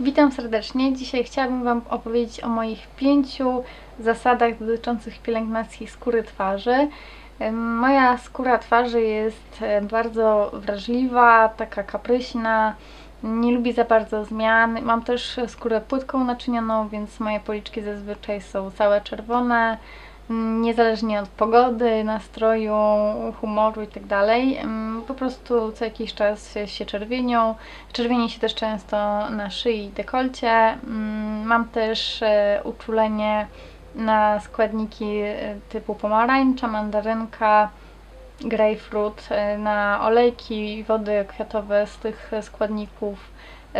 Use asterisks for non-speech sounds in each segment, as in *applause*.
Witam serdecznie. Dzisiaj chciałabym Wam opowiedzieć o moich pięciu zasadach dotyczących pielęgnacji skóry twarzy. Moja skóra twarzy jest e, bardzo wrażliwa, taka kapryśna, nie lubi za bardzo zmian. Mam też skórę płytką naczynioną, więc moje policzki zazwyczaj są całe czerwone, niezależnie od pogody, nastroju, humoru itd. Em, Po prostu co jakiś czas się- czerwienią. Czerwieni się też często na szyi i dekolcie. Mm, Mam też e, uczulenie na składniki e, typu pomarańcza, mandarynka, grapefruit, e, na olejki i wody kwiatowe z tych składników.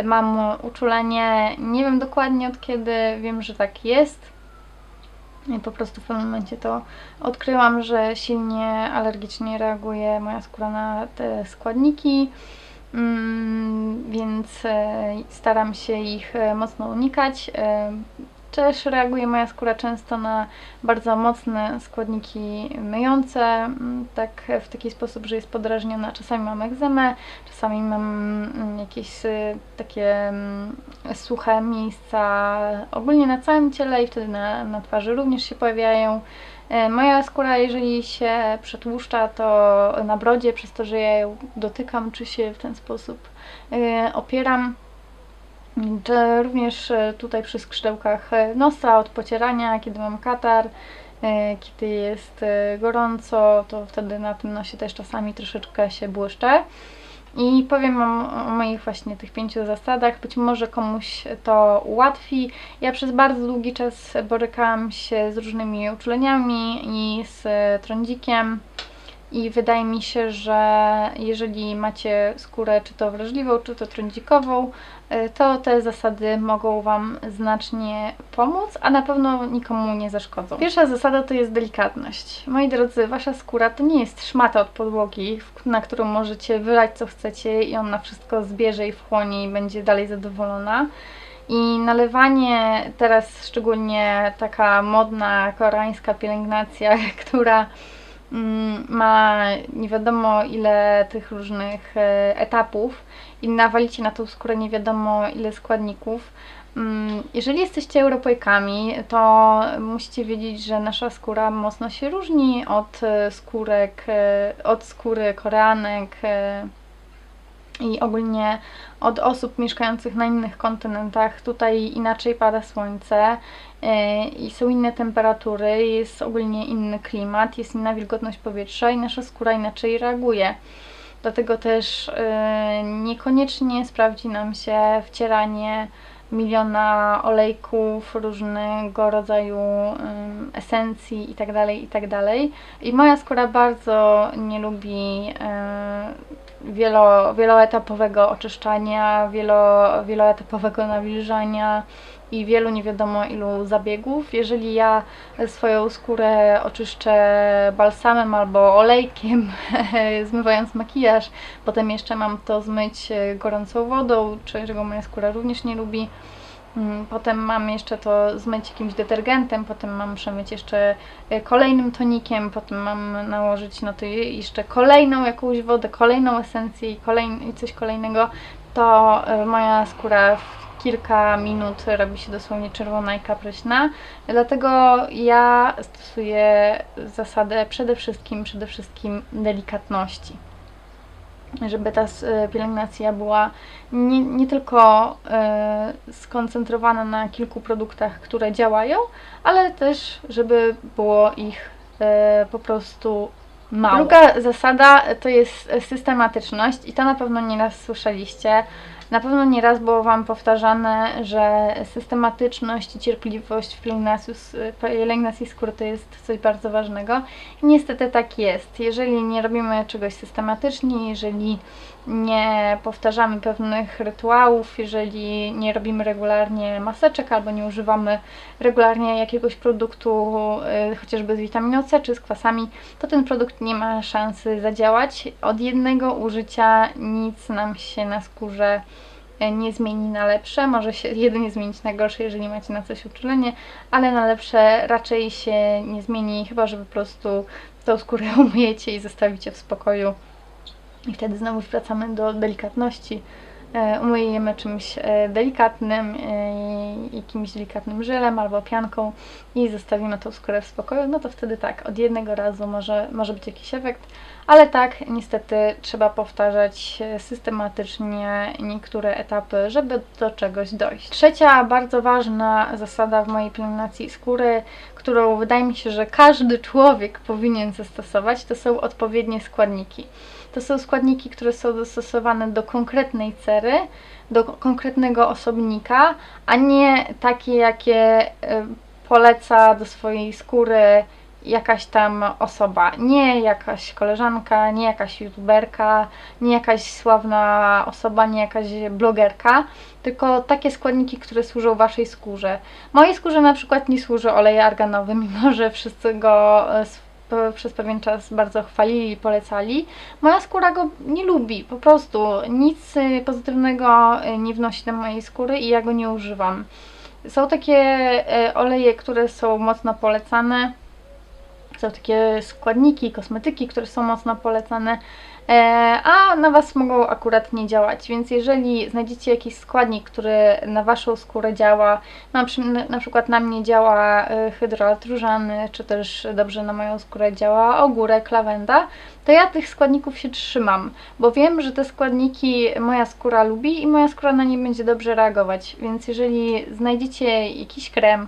Mam uczulenie, nie wiem dokładnie od kiedy, wiem, że tak jest. I po prostu w pewnym momencie to odkryłam, że silnie alergicznie reaguje moja skóra na te składniki. Mm, więc e, staram się ich e, mocno unikać. Też reaguje moja skóra często na bardzo mocne składniki myjące, mm, tak w taki sposób, że jest podrażniona. Czasami mam egzemę, czasami mam mm, jakieś e, takie mm, suche miejsca ogólnie na całym ciele i wtedy na, na twarzy również się pojawiają. E, Moja skóra, jeżeli się przetłuszcza, to na brodzie, przez to, że ja ją dotykam, czy się w ten sposób e, opieram, również e, tutaj przy skrzydełkach e, nosa od pocierania, kiedy mam katar, e, kiedy jest gorąco, to wtedy na tym nosie też czasami troszeczkę się błyszczę. I powiem o moich właśnie tych pięciu zasadach. Być może komuś to ułatwi. Ja przez bardzo długi czas borykałam się z różnymi uczuleniami i z trądzikiem. I wydaje mi się, że jeżeli macie skórę czy to wrażliwą, czy to trądzikową, y, to te zasady mogą Wam znacznie pomóc, a na pewno nikomu nie zaszkodzą. Pierwsza zasada to jest delikatność. Moi drodzy, Wasza skóra to nie jest szmata od podłogi, na którą możecie wylać co chcecie i ona wszystko zbierze i wchłonie i będzie dalej zadowolona. I nalewanie teraz szczególnie taka modna koreańska pielęgnacja, *laughs* która ma nie wiadomo ile tych różnych e, etapów i nawalicie na tą skórę nie wiadomo ile składników. Mm, Jeżeli jesteście Europejkami, to musicie wiedzieć, że nasza skóra mocno się różni od e, skórek, e, od skóry Koreanek i ogólnie od osób mieszkających na innych kontynentach. Tutaj inaczej pada słońce i są inne temperatury, jest ogólnie inny klimat, jest inna wilgotność powietrza i nasza skóra inaczej reaguje. Dlatego też e, niekoniecznie sprawdzi nam się wcieranie miliona olejków, różnego rodzaju esencji itd., itd. I moja skóra bardzo nie lubi y, wielo, wieloetapowego oczyszczania, wielo, wieloetapowego nawilżania i wielu nie wiadomo ilu zabiegów. Jeżeli ja swoją skórę oczyszczę balsamem albo olejkiem, *laughs* zmywając makijaż, potem jeszcze mam to zmyć gorącą wodą, czego moja skóra również nie lubi. Mm, Potem mam jeszcze to zmyć jakimś detergentem, potem mam przemyć jeszcze e, kolejnym tonikiem, potem mam nałożyć na to je- jeszcze kolejną jakąś wodę, kolejną esencję i, i coś kolejnego, to e, moja skóra w kilka minut robi się dosłownie czerwona i kapryśna. Dlatego ja stosuję zasadę przede wszystkim, przede wszystkim delikatności żeby ta e, pielęgnacja była nie, nie tylko e, skoncentrowana na kilku produktach, które działają, ale też, żeby było ich e, po prostu mało. Druga zasada to jest systematyczność i to na pewno nieraz słyszeliście. Na pewno nieraz było Wam powtarzane, że systematyczność i cierpliwość w pielęgnacji, skóry to jest coś bardzo ważnego. I niestety tak jest. Jeżeli nie robimy czegoś systematycznie, jeżeli nie powtarzamy pewnych rytuałów, jeżeli nie robimy regularnie maseczek albo nie używamy regularnie jakiegoś produktu, y, chociażby z witaminą C czy z kwasami, to ten produkt nie ma szansy zadziałać. Od jednego użycia nic nam się na skórze y, nie zmieni na lepsze, może się jedynie zmienić na gorsze, jeżeli macie na coś uczulenie, ale na lepsze raczej się nie zmieni, chyba że po prostu tą skórę umyjecie i zostawicie w spokoju i wtedy znowu wracamy do delikatności, e, umyjemy czymś e, delikatnym, e, jakimś delikatnym żelem albo pianką i zostawimy tą skórę w spokoju, no to wtedy tak, od jednego razu może, może być jakiś efekt, ale tak, niestety trzeba powtarzać e, systematycznie niektóre etapy, żeby do czegoś dojść. Trzecia bardzo ważna zasada w mojej pielęgnacji skóry, którą wydaje mi się, że każdy człowiek powinien zastosować, to są odpowiednie składniki. To są składniki, które są dostosowane do konkretnej cery, do konkretnego osobnika, a nie takie, jakie y, poleca do swojej skóry jakaś tam osoba. Nie jakaś koleżanka, nie jakaś youtuberka, nie jakaś sławna osoba, nie jakaś blogerka, tylko takie składniki, które służą waszej skórze. Mojej skórze na przykład nie służy olej arganowy, mimo że wszyscy go y, p- przez pewien czas bardzo chwalili i polecali. Moja skóra go nie lubi, po prostu nic y, pozytywnego nie wnosi do mojej skóry i ja go nie używam. Są takie oleje, które są mocno polecane. Są takie składniki, kosmetyki, które są mocno polecane, e, a na Was mogą akurat nie działać. Więc jeżeli znajdziecie jakiś składnik, który na Waszą skórę działa, na, na przykład na mnie działa e, hydrolat różany, czy też dobrze na moją skórę działa ogórek, lawenda, to ja tych składników się trzymam, bo wiem, że te składniki moja skóra lubi i moja skóra na nie będzie dobrze reagować. Więc jeżeli znajdziecie jakiś krem,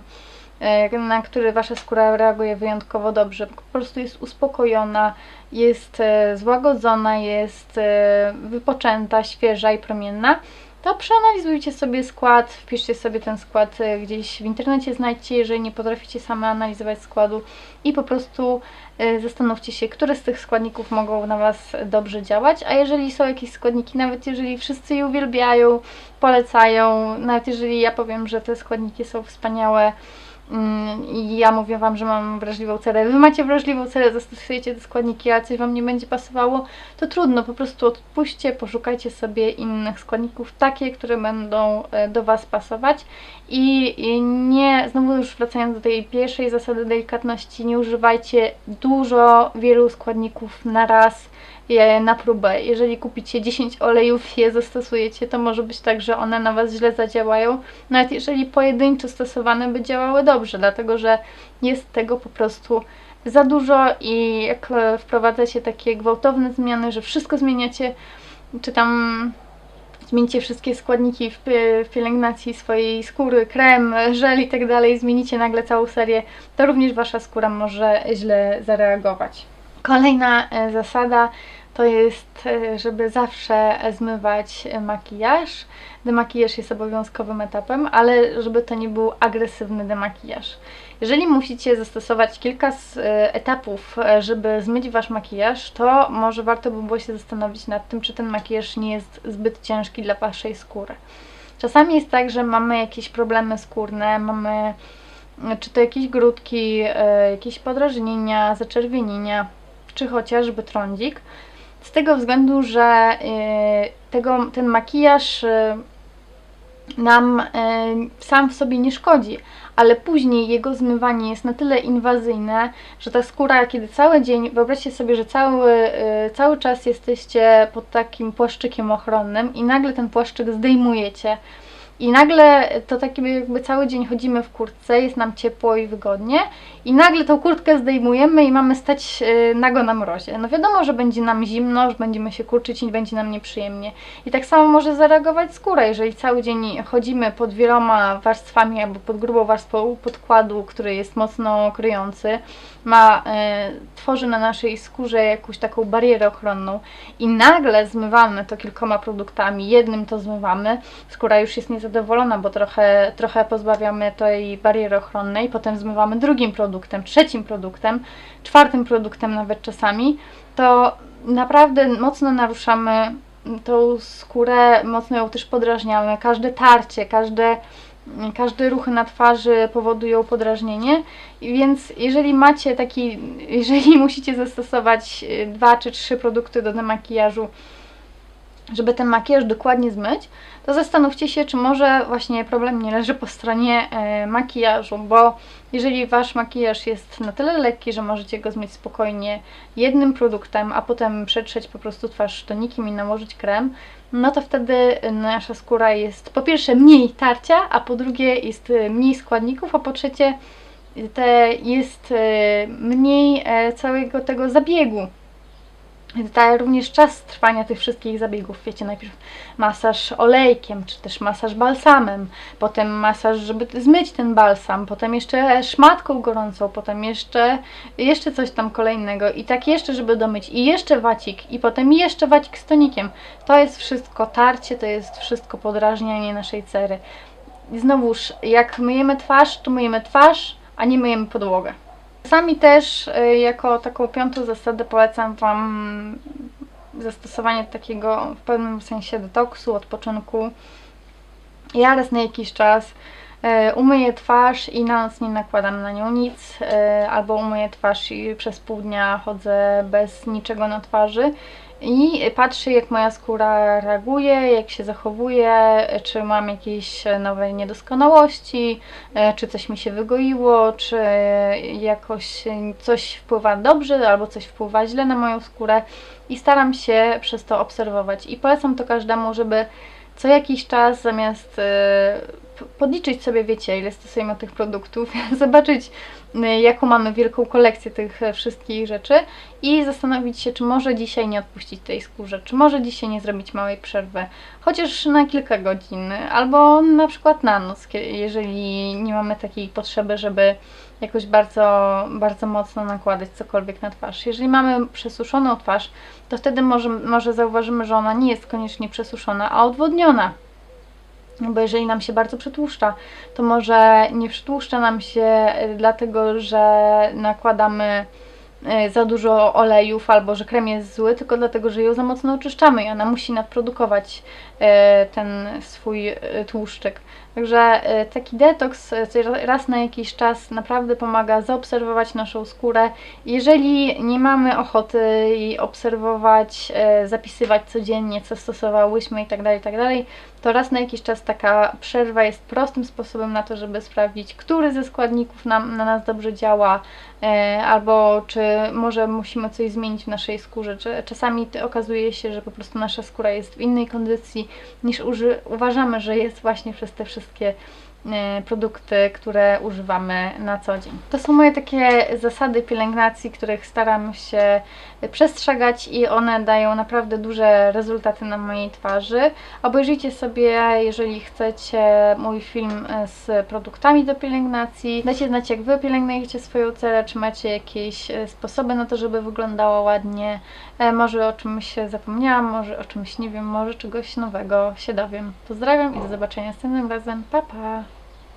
na który wasza skóra reaguje wyjątkowo dobrze, po prostu jest uspokojona, jest e, złagodzona, jest e, wypoczęta, świeża i promienna, to przeanalizujcie sobie skład, wpiszcie sobie ten skład e, gdzieś w internecie, znajdźcie, jeżeli nie potraficie same analizować składu. I po prostu e, zastanówcie się, które z tych składników mogą na Was dobrze działać, a jeżeli są jakieś składniki, nawet jeżeli wszyscy je uwielbiają, polecają, nawet jeżeli ja powiem, że te składniki są wspaniałe, i ja mówię Wam, że mam wrażliwą cerę, Wy macie wrażliwą cerę, zastosujecie te składniki, a coś Wam nie będzie pasowało, to trudno, po prostu odpuśćcie, poszukajcie sobie innych składników, takie, które będą e, do Was pasować. I nie, znowu już wracając do tej pierwszej zasady delikatności, nie używajcie dużo, wielu składników na raz, je na próbę. Jeżeli kupicie 10 olejów je zastosujecie, to może być tak, że one na Was źle zadziałają, nawet jeżeli pojedynczo stosowane by działały dobrze, dlatego że jest tego po prostu za dużo i jak e, wprowadzacie takie gwałtowne zmiany, że wszystko zmieniacie, czy tam zmienicie wszystkie składniki w pielęgnacji swojej skóry, krem, żel i tak dalej, zmienicie nagle całą serię, to również Wasza skóra może źle zareagować. Kolejna e, zasada to jest, e, żeby zawsze zmywać makijaż. Demakijaż jest obowiązkowym etapem, ale żeby to nie był agresywny demakijaż. Jeżeli musicie zastosować kilka z e, etapów, e, żeby zmyć wasz makijaż, to może warto by było się zastanowić nad tym, czy ten makijaż nie jest zbyt ciężki dla waszej skóry. Czasami jest tak, że mamy jakieś problemy skórne, mamy czy to jakieś grudki, jakieś podrażnienia, zaczerwienienia, czy chociażby trądzik. Z tego względu, że e, tego, ten makijaż e, nam e, sam w sobie nie szkodzi, ale później jego zmywanie jest na tyle inwazyjne, że ta skóra, kiedy cały dzień, wyobraźcie sobie, że cały, cały czas jesteście pod takim płaszczykiem ochronnym i nagle ten płaszczyk zdejmujecie. I nagle to taki jakby cały dzień chodzimy w kurtce, jest nam ciepło i wygodnie i nagle tą kurtkę zdejmujemy i mamy stać e, nago na mrozie. No wiadomo, że będzie nam zimno, że będziemy się kurczyć i będzie nam nieprzyjemnie. I tak samo może zareagować skóra, jeżeli cały dzień chodzimy pod wieloma warstwami albo pod grubą warstwą podkładu, który jest mocno kryjący, ma, e, tworzy na naszej skórze jakąś taką barierę ochronną i nagle zmywamy to kilkoma produktami, jednym to zmywamy, skóra już jest niezadowolona, bo trochę, trochę pozbawiamy tej bariery ochronnej, potem zmywamy drugim produktem, trzecim produktem, czwartym produktem nawet czasami, to naprawdę mocno naruszamy tą skórę, mocno ją też podrażniamy. Każde tarcie, każde, każde ruchy na twarzy powodują podrażnienie. Więc jeżeli macie taki, jeżeli *laughs* musicie zastosować y, dwa czy trzy produkty do demakijażu żeby ten makijaż dokładnie zmyć, to zastanówcie się, czy może właśnie problem nie leży po stronie e, makijażu, bo jeżeli wasz makijaż jest na tyle lekki, że możecie go zmyć spokojnie jednym produktem, a potem przetrzeć po prostu twarz tonikiem i nałożyć krem, no to wtedy nasza skóra jest po pierwsze mniej tarcia, a po drugie jest e, mniej składników, a po trzecie te jest e, mniej całego tego zabiegu. Ta również czas trwania tych wszystkich zabiegów. Wiecie, najpierw masaż olejkiem, czy też masaż balsamem, potem masaż, żeby zmyć ten balsam, potem jeszcze szmatką gorącą, potem jeszcze, jeszcze coś tam kolejnego i tak jeszcze, żeby domyć i jeszcze wacik i potem jeszcze wacik z tonikiem. To jest wszystko tarcie, to jest wszystko podrażnianie naszej cery. I znowuż, jak myjemy twarz, to myjemy twarz, a nie myjemy podłogę. Czasami też y, jako taką piątą zasadę polecam Wam zastosowanie takiego w pewnym sensie detoksu, odpoczynku. Ja raz na jakiś czas y, umyję twarz i na noc nie nakładam na nią nic, y, albo umyję twarz i przez pół dnia chodzę bez niczego na twarzy i patrzę jak moja skóra reaguje, jak się zachowuje, czy mam jakieś nowe niedoskonałości, e, czy coś mi się wygoiło, czy jakoś coś wpływa dobrze albo coś wpływa źle na moją skórę. I staram się przez to obserwować. I polecam to każdemu, żeby co jakiś czas zamiast e, podliczyć sobie, wiecie, ile stosujemy tych produktów, *laughs* zobaczyć y, jaką mamy wielką kolekcję tych e, wszystkich rzeczy i zastanowić się, czy może dzisiaj nie odpuścić tej skórze, czy może dzisiaj nie zrobić małej przerwy, chociaż na kilka godzin, albo na przykład na noc, jeżeli nie mamy takiej potrzeby, żeby jakoś bardzo, bardzo mocno nakładać cokolwiek na twarz. Jeżeli mamy przesuszoną twarz, to wtedy może, może zauważymy, że ona nie jest koniecznie przesuszona, a odwodniona. No Bo jeżeli nam się bardzo przytłuszcza, to może nie przytłuszcza nam się y, dlatego, że nakładamy y, za dużo olejów albo że krem jest zły, tylko dlatego, że ją za mocno oczyszczamy i ona musi nadprodukować y, ten swój tłuszczyk. Także y, taki detoks co raz na jakiś czas naprawdę pomaga zaobserwować naszą skórę. Jeżeli nie mamy ochoty jej obserwować, y, zapisywać codziennie, co stosowałyśmy itd., itd., to raz na jakiś czas taka przerwa jest prostym sposobem na to, żeby sprawdzić, który ze składników nam, na nas dobrze działa, e, albo czy może musimy coś zmienić w naszej skórze. Czasami okazuje się, że po prostu nasza skóra jest w innej kondycji niż uży, uważamy, że jest właśnie przez te wszystkie e, produkty, które używamy na co dzień. To są moje takie zasady pielęgnacji, których staram się przestrzegać i one dają naprawdę duże rezultaty na mojej twarzy. Obejrzyjcie sobie, jeżeli chcecie, mój film e, z produktami do pielęgnacji. Dajcie znać, jak Wy pielęgnujecie swoją cerę, czy macie jakieś e, sposoby na to, żeby wyglądała ładnie. E, Może o czymś zapomniałam, może o czymś nie wiem, może czegoś nowego się dowiem. Pozdrawiam i do zobaczenia następnym razem. Pa, pa!